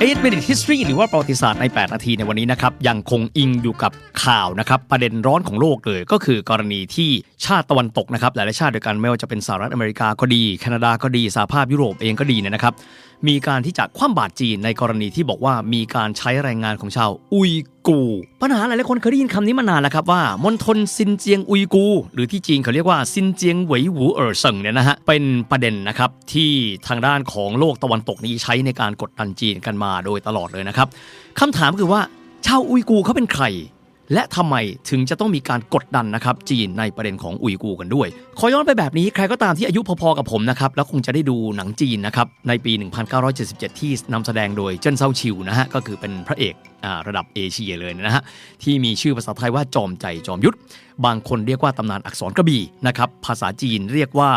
8 Minute History หรือว่าประวัติศาสตร์ใน 8 นาทีในวันนี้นะครับ ยังคงอิงอยู่กับข่าวนะครับ ประเด็นร้อนของโลกเลยก็คือกรณีที่ชาติตะวันตกนะครับหลายๆชาติด้วยกันไม่ว่าจะเป็นสหรัฐอเมริกาก็ดี แคนาดาก็ดีสหภาพยุโรปเองก็ดีเนี่ยนะครับ มีการที่จะคว่ำบาตรจีนในกรณีที่บอกว่ามีการใช้แรงงานของชาวอุย กู ปัญหาหลายๆคนเคยได้ยินคำนี้มานานแล้วครับว่ามณฑลซินเจียงอุยกู หรือที่จีนเขาเรียกว่าซินเจียงเหวยหูเอ๋อเซิงเนี่ยนะฮะเป็นประเด็นนะครับที่ทางด้านของโลกตะวันตกนี้ใช้ในการกดดันจีนกันมาโดยตลอดเลยนะครับคำถามคือว่าชาวอุยกูเขาเป็นใคร และทำไมถึงจะต้องมีการกดดันนะครับจีนในประเด็นของอุยกูร์กันด้วย ขอย้อนไปแบบนี้ใครก็ตามที่อายุพอๆกับผมนะครับแล้วคงจะได้ดูหนังจีนนะครับในปี 1977 ที่นำแสดงโดยเจิ้นเซาชิวนะฮะก็คือเป็นพระเอกอระดับเอเชียเลยนะฮะที่มีชื่อภาษาไทยว่าจอมใจจอมยุทธบางคนเรียกว่าตำนานอักษรกระบี่นะครับภาษาจีนเรียกว่า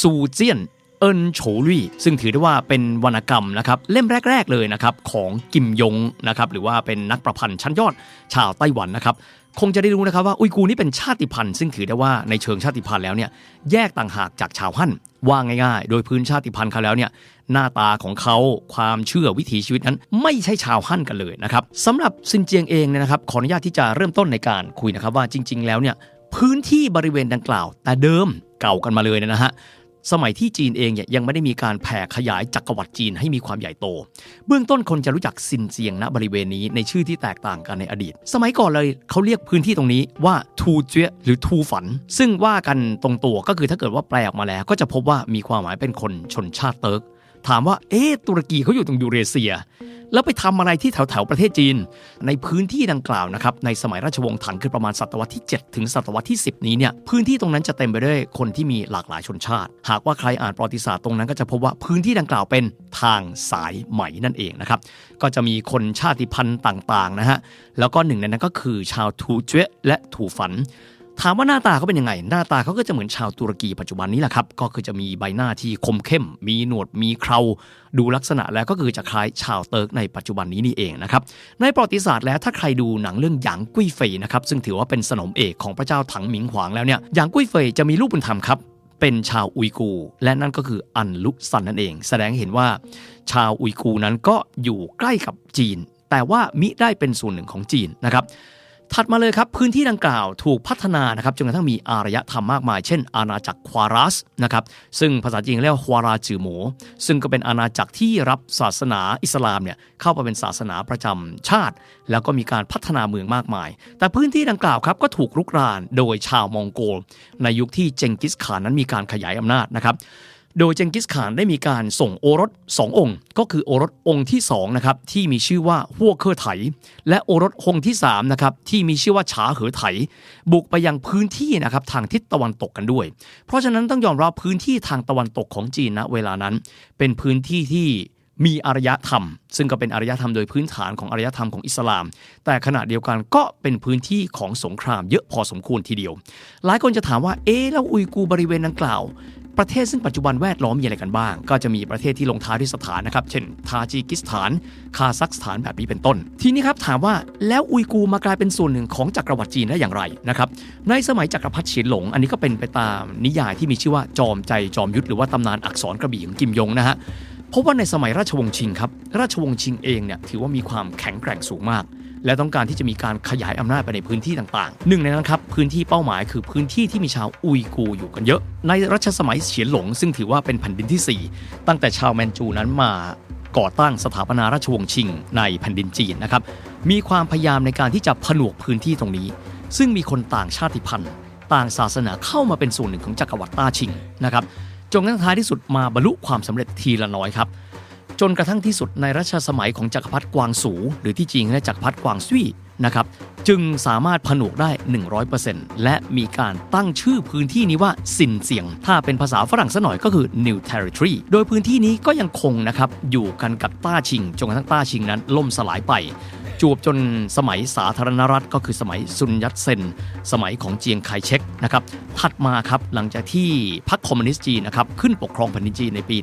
ซูเจียน เอินโฉลี่ซึ่งถือได้ว่าเป็นวรรณกรรมนะครับเล่มแรก ๆ เลยนะครับของกิมยงนะครับหรือว่าเป็นนักประพันธ์ชั้นยอดชาวไต้หวันนะครับคงจะได้รู้นะครับว่าอุยกูร์นี่เป็นชาติพันธุ์ซึ่งถือได้ว่าในเชิงชาติพันธุ์แล้วเนี่ยแยกต่างหากจากชาวฮั่นว่าง่ายๆ โดยพื้นชาติพันธุ์เขาแล้วเนี่ยหน้าตาของเขาความเชื่อวิถีชีวิตนั้น ไม่ใช่ชาวฮั่นกันเลยนะครับสำหรับซินเจียงเองเนี่ยนะครับขออนุญาตที่จะเริ่มต้นในการคุยนะครับว่าจริง ๆ แล้วเนี่ยพื้นที่บริเวณดังกล่าว แต่เดิมเก่ากันมาเลยนะฮะ สมัยที่จีนเองเนี่ยยังไม่ได้มีการแผ่ขยายจักรวรรดิจีนให้มีความใหญ่โต เบื้องต้นคนจะรู้จักซินเจียงณบริเวณนี้ในชื่อที่แตกต่างกันในอดีต สมัยก่อนเลยเขาเรียกพื้นที่ตรงนี้ว่าทูเจียหรือทูฝัน ซึ่งว่ากันตรงตัวก็คือถ้าเกิดว่าแปลออกมาแล้ว ก็จะพบว่ามีความหมายเป็นคนชนชาติเติร์ก ถามว่าเอ๊ะตุรกีเขาอยู่ตรงยูเรเซีย แล้วไปทำอะไรที่แถวแถวๆประเทศจีน ในพื้นที่ดังกล่าวนะครับในสมัยราชวงศ์ถังคือประมาณศตวรรษที่ 7 ถึงศตวรรษที่ 10 นี้เนี่ยพื้นที่ตรงนั้นจะเต็มไปด้วยคนที่มีหลากหลายชนชาติ หากว่าใครอ่านประวัติศาสตร์ตรงนั้นก็จะพบว่าพื้นที่ดังกล่าวเป็นทางสายไหมนั่นเองนะครับก็จะมีคนชาติพันธุ์ต่างๆนะฮะแล้วก็หนึ่งในนั้นก็คือชาวทูเจและทูฝัน ถามว่าหน้าตาเขาเป็นยังไง หน้าตาเขาก็จะเหมือนชาวตุรกีปัจจุบันนี้แหละครับ ก็คือจะมีใบหน้าที่คมเข้ม มีหนวด มีเครา ดูลักษณะแล้วก็คือจะคล้ายชาวเติร์กในปัจจุบันนี้นี่เองนะครับ ในประวัติศาสตร์แล้วถ้าใครดูหนังเรื่องหยางกุ้ยเฟยนะครับ ซึ่งถือว่าเป็นสนมเอกของพระเจ้าถังหมิงหวางแล้วเนี่ย หยางกุ้ยเฟยจะมีลูกบุญธรรมครับ เป็นชาวอุยกู และนั่นก็คืออันลุซันนั่นเอง แสดงเห็นว่า ชาวอุยกูนั้นก็อยู่ใกล้กับจีน แต่ว่ามิได้เป็นส่วนหนึ่งของจีนนะครับ ถัดมาเลยครับ พื้นที่ดังกล่าวถูกพัฒนานะครับจนกระทั่งมีอารยธรรมมากมาย เช่น อาณาจักรควารัสนะครับซึ่งภาษาจีนเรียกว่าควาราจือหมซึ่งก็เป็นอาณาจักรที่รับศาสนาอิสลามเนี่ยเข้ามาเป็นศาสนาประจำชาติ แล้วก็มีการพัฒนาเมืองมากมาย แต่พื้นที่ดังกล่าวครับก็ถูกรุกรานโดยชาวมองโกล ในยุคที่เจงกิสข่านนั้นมีการขยายอำนาจนะครับ โดยเจงกิสข่านได้มีการส่งโอรสสององค์ ก็คือโอรสองค์ที่2นะครับที่มีชื่อว่าฮั่วเคอไถ และโอรสองค์ที่3นะครับที่มีชื่อว่าฉาเหอไถ บุกไปยังพื้นที่นะครับทางทิศตะวันตกกันด้วย เพราะฉะนั้นต้องยอมรับพื้นที่ทางตะวันตกของจีนณเวลานั้น เป็นพื้นที่ที่มีอารยธรรม ซึ่งก็เป็นอารยธรรมโดยพื้นฐานของอารยธรรมของอิสลาม แต่ขณะเดียวกันก็เป็นพื้นที่ของสงครามเยอะพอสมควรทีเดียว หลายคนจะถามว่าเอ๊แล้วอุยกูบริเวณดังกล่าว ประเทศซึ่งปัจจุบันแวดล้อมมีอะไรกันบ้าง ก็จะมีประเทศที่ลงท้ายด้วยสถานนะครับ เช่น ทาจิกิสถาน คาซัคสถานแบบนี้เป็นต้น ทีนี้ครับถามว่าแล้วอุยกูร์มากลายเป็นส่วนหนึ่งของจักรวรรดิจีนได้อย่างไรนะครับ ในสมัยจักรพรรดิเฉียนหลง อันนี้ก็เป็นไปตามนิยายที่มีชื่อว่าจอมใจจอมยุทธหรือว่าตำนานอักษรกระบี่ของกิมยงนะฮะพบว่าในสมัยราชวงศ์ชิงครับ ราชวงศ์ชิงเองเนี่ยถือว่ามีความแข็งแกร่งสูงมาก และต้องการที่จะมีการขยายอำนาจไปในพื้นที่ต่างๆ หนึ่งในนั้นครับพื้นที่เป้าหมายคือพื้นที่ที่มีชาวอุยกูอยู่กันเยอะ ในรัชสมัยเฉียนหลง ซึ่งถือว่าเป็นแผ่นดินที่ 4 ตั้งแต่ชาวแมนจูนั้นมาก่อตั้งสถาปนาราชวงศ์ชิงในแผ่นดินจีนนะครับมีความพยายามในการที่จะผนวกพื้นที่ตรงนี้ ซึ่งมีคนต่างชาติพันธุ์ ต่างศาสนาเข้ามาเป็นส่วนหนึ่งของจักรวรรดิต้าชิงนะครับจนกระทั่งท้ายที่สุดมาบรรลุความสำเร็จทีละน้อยครับ จนกระทั่งที่สุดในรัชสมัยของจักรพรรดิกวางสู หรือที่จริงและจักรพรรดิกวางซุยนะครับจึงสามารถผนวกได้ 100%และมีการตั้งชื่อพื้นที่นี้ว่าซินเซียง ถ้าเป็นภาษาฝรั่งซะหน่อยก็คือ New Territory โดยพื้นที่นี้ก็ยังคงนะครับอยู่กันกับต้าชิง จนกระทั่งต้าชิงนั้นล่มสลายไปจจวบจนสมัยสาธารณรัฐก็คือสมัยซุนยัตเซน สมัยของเจียงไคเชกนะครับถัดมาครับหลังจากที่พรรคคอมมิวนิสต์จีนนะครับขึ้นปกครองแผ่นดินจีนในปี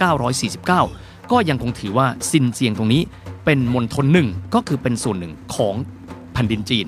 1949 ก็ยังคงถือว่าซินเจียงตรงนี้เป็นมณฑลหนึ่งก็คือเป็นส่วนหนึ่งของแผ่นดินจีน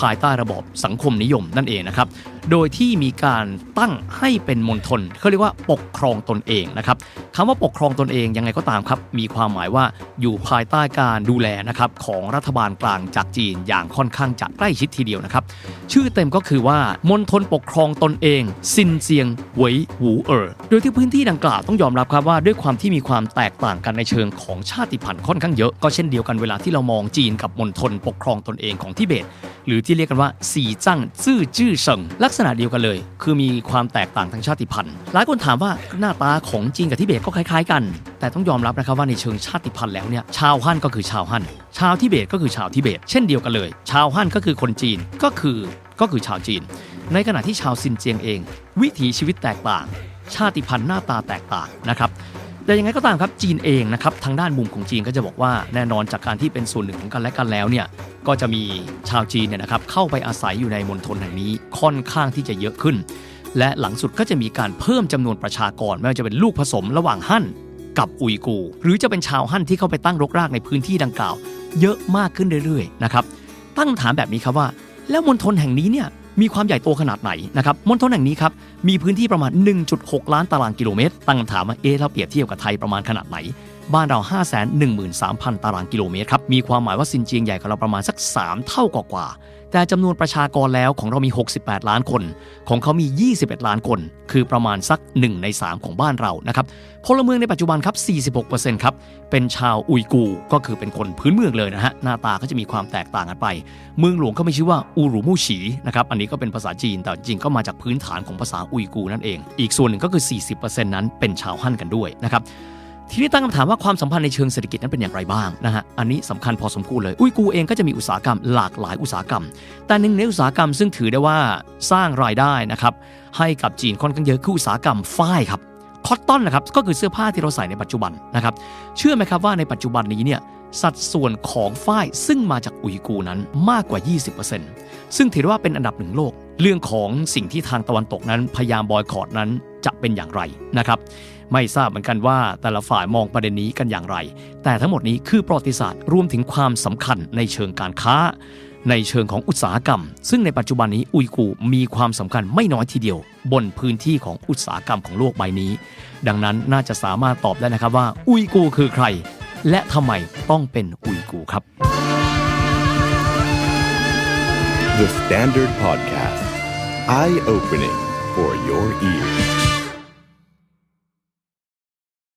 ภายใต้ระบอบสังคมนิยมนั่นเองนะครับ โดยที่มีการตั้งให้เป็นมณฑลเขาเรียกว่าปกครองตนเองนะครับคำว่าปกครองตนเองยังไงก็ตามครับ มีความหมายว่าอยู่ภายใต้การดูแลนะครับของรัฐบาลกลางจากจีนอย่างค่อนข้างจะใกล้ชิดทีเดียวนะครับ ชื่อเต็มก็คือว่ามณฑลปกครองตนเองซินเจียงเหวยหูเอ๋อโดยที่พื้นที่ดังกล่าวต้องยอมรับครับว่าด้วยความที่มีความแตกต่างกันในเชิงของชาติพันธุ์ค่อนข้างเยอะก็เช่นเดียวกันเวลาที่เรามองจีนกับมณฑลปกครองตนเองของทิเบต หรือที่เรียกกันว่าสีจั่งจื้อจื้อเซิงลักษณะเดียวกันเลย คือมีความแตกต่างทางชาติพันธุ์หลายคนถามว่าหน้าตาของจีนกับทิเบตก็คล้าย ๆ กัน แต่ต้องยอมรับนะครับว่าในเชิงชาติพันธุ์แล้วเนี่ยชาวฮั่นก็คือชาวฮั่นชาวทิเบตก็คือชาวทิเบต เช่นเดียวกันเลย ชาวฮั่นก็คือคนจีนก็คือก็คือชาวจีน ในขณะที่ชาวซินเจียงเอง วิถีชีวิตแตกต่าง ชาติพันธุ์หน้าตาแตกต่างนะครับ แต่ยังไงก็ตามครับจีนเองนะครับทางด้านมุมของจีนก็จะบอกว่าแน่นอนจากการที่เป็นส่วนหนึ่งของกันและกันแล้วเนี่ยก็จะมีชาวจีนเนี่ยนะครับเข้าไปอาศัยอยู่ในมณฑลแห่งนี้ค่อนข้างที่จะเยอะขึ้น และหลังสุดก็จะมีการเพิ่มจำนวนประชากรไม่ว่าจะเป็นลูกผสมระหว่างฮั่นกับอุยกูร์หรือจะเป็นชาวฮั่นที่เข้าไปตั้งรกรากในพื้นที่ดังกล่าว เยอะมากขึ้นเรื่อยๆนะครับตั้งคำถามแบบนี้ครับว่า แล้วมณฑลแห่งนี้เนี่ย มีความใหญ่โตขนาดไหนนะครับมณฑลแห่งนี้ครับมีพื้นที่ประมาณ 1.6 ล้านตารางกิโลเมตร ตั้งคำถามว่าเอ๊ะเราเปรียบเทียบกับไทยประมาณขนาดไหน บ้านเรา 513,000 ตารางกิโลเมตรครับมีความหมายว่าซินเจียงใหญ่กว่าเราประมาณสัก 3 เท่ากว่าๆ แต่จำนวนประชากรแล้วของเรามี 68 ล้านคน ของเขามี 21 ล้านคน คือประมาณสัก 1 ใน 3 ของบ้านเรานะครับพลเมืองในปัจจุบันครับ 46%ครับ เป็นชาวอุยกู ก็คือเป็นคนพื้นเมืองเลยนะฮะ หน้าตาก็จะมีความแตกต่างกันไป เมืองหลวงก็มีชื่อว่าอูรุมูฉีนะครับ อันนี้ก็เป็นภาษาจีน แต่จริงก็มาจากพื้นฐานของภาษาอุยกูนั่นเอง อีกส่วนหนึ่งก็คือ 40%นั้นเป็นชาวฮั่นกันด้วยนะครับ ทีนี้ตั้งคำถามว่าความสัมพันธ์ในเชิงเศรษฐกิจนั้นเป็นอย่างไรบ้างนะฮะ อันนี้สำคัญพอสมควรเลย อุยกูเองก็จะมีอุตสาหกรรมหลากหลายอุตสาหกรรม แต่หนึ่งในอุตสาหกรรมซึ่งถือได้ว่าสร้างรายได้นะครับให้กับจีนค่อนข้างเยอะคืออุตสาหกรรมฝ้ายครับ คอตตอนนะครับก็คือเสื้อผ้าที่เราใส่ในปัจจุบันนะครับ เชื่อไหมครับว่าในปัจจุบันนี้เนี่ยสัดส่วนของฝ้ายซึ่งมาจากอุยกูนั้นมากกว่า 20%ซึ่งถือว่าเป็นอันดับหนึ่งโลก เรื่องของสิ่งที่ทางตะวันตกนั้นพยายามบอยคอรดนั้นจะเป็นอย่างไรนะครับ ไม่ทราบเหมือนกันว่าแต่ละฝ่ายมองประเด็นนี้กันอย่างไร แต่ทั้งหมดนี้คือประวัติศาสตร์รวมถึงความสำคัญในเชิงการค้า ในเชิงของอุตสาหกรรม ซึ่งในปัจจุบันนี้อุยกูมีความสำคัญไม่น้อยทีเดียว บนพื้นที่ของอุตสาหกรรมของโลกใบนี้ ดังนั้นน่าจะสามารถตอบได้นะครับว่า อุยกูคือใคร และทำไมต้องเป็นอุยกูครับ The Standard Podcast. Eye opening for your ears.